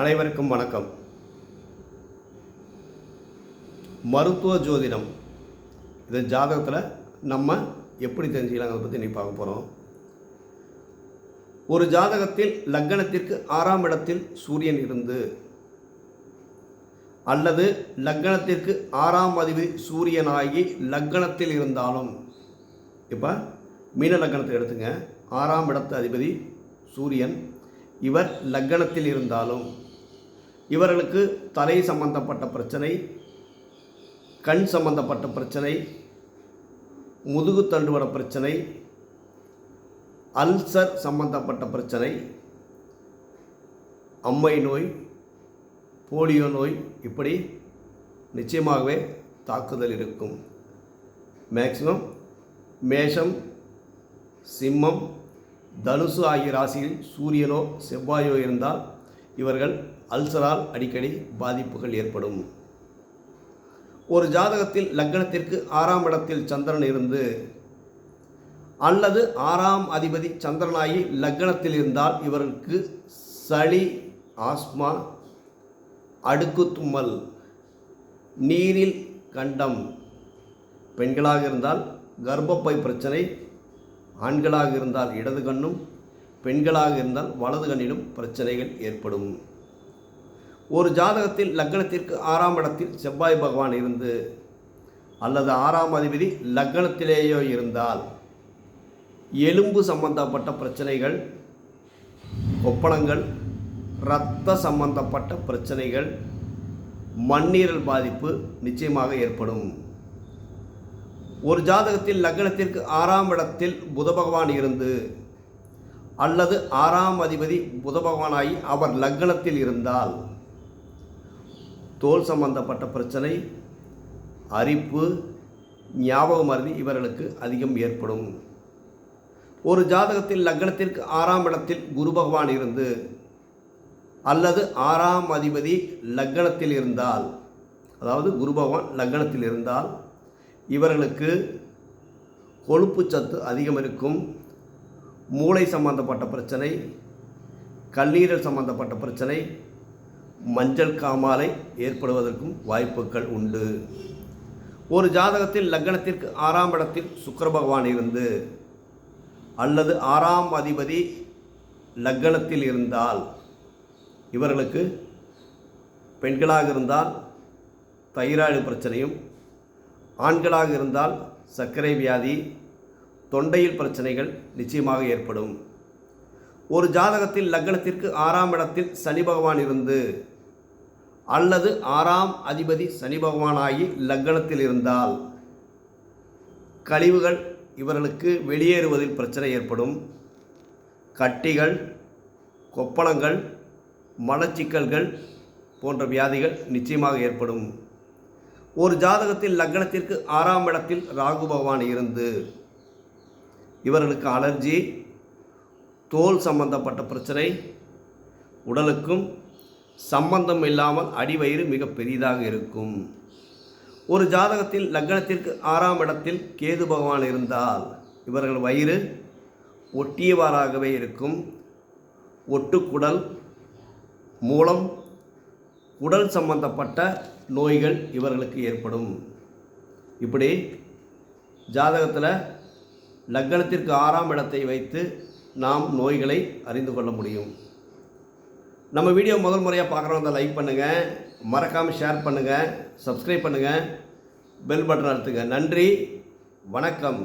அனைவருக்கும் வணக்கம். மருத்துவ ஜோதிடம். இது ஜாதகத்தில் நம்ம எப்படி தெரிஞ்சுக்கலாங்கிறத பற்றி நீ பார்க்க போகிறோம் ஒரு ஜாதகத்தில் லக்கணத்திற்கு ஆறாம் இடத்தில் சூரியன் இருந்து அல்லது லக்கணத்திற்கு ஆறாம் அதிபதி சூரியனாகி லக்கணத்தில் இருந்தாலும் இப்போ மீன லக்கணத்தை எடுத்துங்க. ஆறாம் இடத்து அதிபதி சூரியன் இவர் லக்கணத்தில் இருந்தாலும் இவர்களுக்கு தலை சம்பந்தப்பட்ட பிரச்சனை கண் சம்பந்தப்பட்ட பிரச்சனை முதுகு தண்டுவட பிரச்சனை அல்சர் சம்பந்தப்பட்ட பிரச்சனை அம்மை நோய் போலியோ நோய் இப்படி நிச்சயமாகவே தாக்குதல் இருக்கும். மேக்சிமம் மேஷம் சிம்மம் தனுசு ஆகிய ராசியில் சூரியனோ செவ்வாயோ இருந்தால் இவர்கள் அல்சரால் அடிக்கடி பாதிப்புகள் ஏற்படும். ஒரு ஜாதகத்தில் லக்னத்திற்கு ஆறாம் இடத்தில் சந்திரன் இருந்து அல்லது ஆறாம் அதிபதி சந்திரனாகி லக்னத்தில் இருந்தால் இவருக்கு சளி ஆஸ்மா அடுக்கு தும்மல் நீரில் கண்டம் பெண்களாக இருந்தால் கர்ப்பப்பை பிரச்சனை ஆண்களாக இருந்தால் இடது கண்ணும் பெண்களாக இருந்தால் வலது கண்ணிலும் பிரச்சனைகள் ஏற்படும். ஒரு ஜாதகத்தில் லக்னத்திற்கு ஆறாம் இடத்தில் செவ்வாய் பகவான் இருந்து அல்லது ஆறாம் அதிபதி லக்னத்திலேயோ இருந்தால் எலும்பு சம்பந்தப்பட்ட பிரச்சனைகள் கொப்பளங்கள் இரத்த சம்பந்தப்பட்ட பிரச்சனைகள் மண்ணீரல் பாதிப்பு நிச்சயமாக ஏற்படும். ஒரு ஜாதகத்தில் லக்னத்திற்கு ஆறாம் இடத்தில் புத பகவான் இருந்து அல்லது ஆறாம் அதிபதி புதபகவானாகி அவர் லக்னத்தில் இருந்தால் தோல் சம்பந்தப்பட்ட பிரச்சனை அரிப்பு ஞாபக மருதி இவர்களுக்கு அதிகம் ஏற்படும். ஒரு ஜாதகத்தில் லக்னத்திற்கு ஆறாம் இடத்தில் குரு பகவான் இருந்து அல்லது ஆறாம் அதிபதி லக்னத்தில் இருந்தால் அதாவது குரு பகவான் லக்னத்தில் இருந்தால் இவர்களுக்கு கொழுப்பு சத்து அதிகம் இருக்கும். மூளை சம்பந்தப்பட்ட பிரச்சனை கல்லீரல் சம்பந்தப்பட்ட பிரச்சனை மஞ்சள் காமாலை ஏற்படுவதற்கும் வாய்ப்புகள் உண்டு. ஒரு ஜாதகத்தில் லக்னத்திற்கு ஆறாம் இடத்தில் சுக்கர பகவான் இருந்து அல்லது ஆறாம் அதிபதி லக்னத்தில் இருந்தால் இவர்களுக்கு பெண்களாக இருந்தால் தைராய்டு பிரச்சனையும் ஆண்களாக இருந்தால் சர்க்கரை வியாதி தொண்டையில் பிரச்சனைகள் நிச்சயமாக ஏற்படும். ஒரு ஜாதகத்தில் லக்னத்திற்கு ஆறாம் இடத்தில் சனி பகவான் இருந்து அல்லது ஆறாம் அதிபதி சனி பகவானாகி லக்னத்தில் இருந்தால் கழிவுகள் இவர்களுக்கு வெளியேறுவதில் பிரச்சனை ஏற்படும். கட்டிகள் கொப்பளங்கள் மலச்சிக்கல்கள் போன்ற வியாதிகள் நிச்சயமாக ஏற்படும். ஒரு ஜாதகத்தில் லக்னத்திற்கு ஆறாம் இடத்தில் ராகு பகவான் இருந்து இவர்களுக்கு அலர்ஜி தோல் சம்பந்தப்பட்ட பிரச்சனை உடலுக்கும் சம்பந்தம் இல்லாமல் அடிவயிறு மிக பெரிதாக இருக்கும். ஒரு ஜாதகத்தில் லக்னத்திற்கு ஆறாம் இடத்தில் கேது பகவான் இருந்தால் இவர்கள் வயிறு ஒட்டியவாறாகவே இருக்கும். ஒட்டுக்குடல் மூலம் உடல் சம்பந்தப்பட்ட நோய்கள் இவர்களுக்கு ஏற்படும். இப்படி ஜாதகத்தில் லக்னத்திற்கு ஆறாம் இடத்தை வைத்து நாம் நோய்களை அறிந்து கொள்ள முடியும். நம்ம வீடியோ முதல் முறையாக பார்க்குறவங்க லைக் பண்ணுங்கள் மறக்காமல் ஷேர் பண்ணுங்கள் சப்ஸ்கிரைப் பண்ணுங்கள் பெல் பட்டன் அழுத்துங்க. நன்றி. வணக்கம்.